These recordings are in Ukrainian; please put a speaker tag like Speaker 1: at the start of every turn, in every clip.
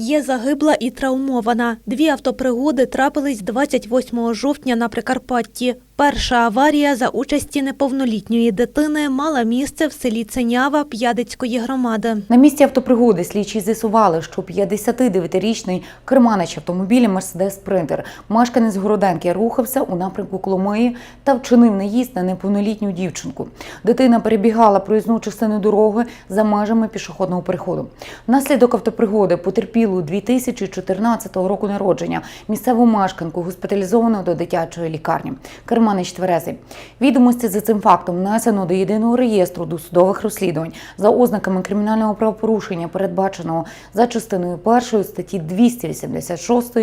Speaker 1: Є загибла і травмована. Дві автопригоди трапились 28 жовтня на Прикарпатті. Перша аварія за участі неповнолітньої дитини мала місце в селі Ценява П'ядицької громади.
Speaker 2: На місці автопригоди слідчі з'ясували, що 59-річний керманич автомобіля Мерседес Спринтер, мешканець Городенки, рухався у напрямку Коломиї та вчинив наїзд на неповнолітню дівчинку. Дитина перебігала проїзну частину дороги за межами пішохідного переходу. Внаслідок автопригоди потерпілу 2014 року народження місцеву мешканку госпіталізовано до дитячої лікарні. Керманич тверезий. Відомості за цим фактом внесено до єдиного реєстру досудових розслідувань за ознаками кримінального правопорушення, передбаченого за частиною першої статті 286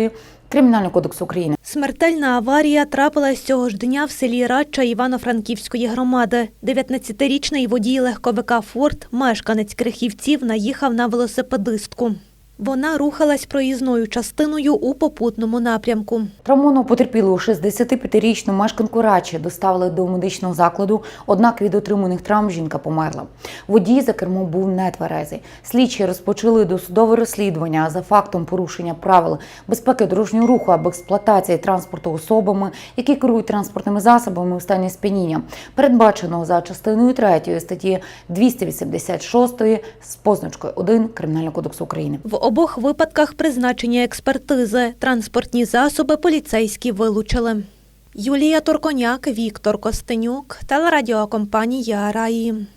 Speaker 2: Кримінального кодексу України.
Speaker 1: Смертельна аварія трапилась цього ж дня в селі Радча Івано-Франківської громади. 19-річний водій легковика «Форд», мешканець Крихівців, наїхав на велосипедистку. Вона рухалась проїзною частиною у попутному напрямку.
Speaker 2: Рамону потерпілу 65-річну мешканку Рачі доставили до медичного закладу, однак від отриманих травм жінка померла. Водій за кермом був нетверезий. Слідчі розпочали досудове розслідування за фактом порушення правил безпеки дорожнього руху або експлуатації транспорту особами, які керують транспортними засобами у стані сп'яніння, передбаченого за частиною 3 статті 286 з позначкою 1 Кримінального кодексу України.
Speaker 1: В обох випадках призначення експертизи. Транспортні засоби поліцейські вилучили. Юлія Турконяк, Віктор Костенюк, телерадіокомпанія Раї.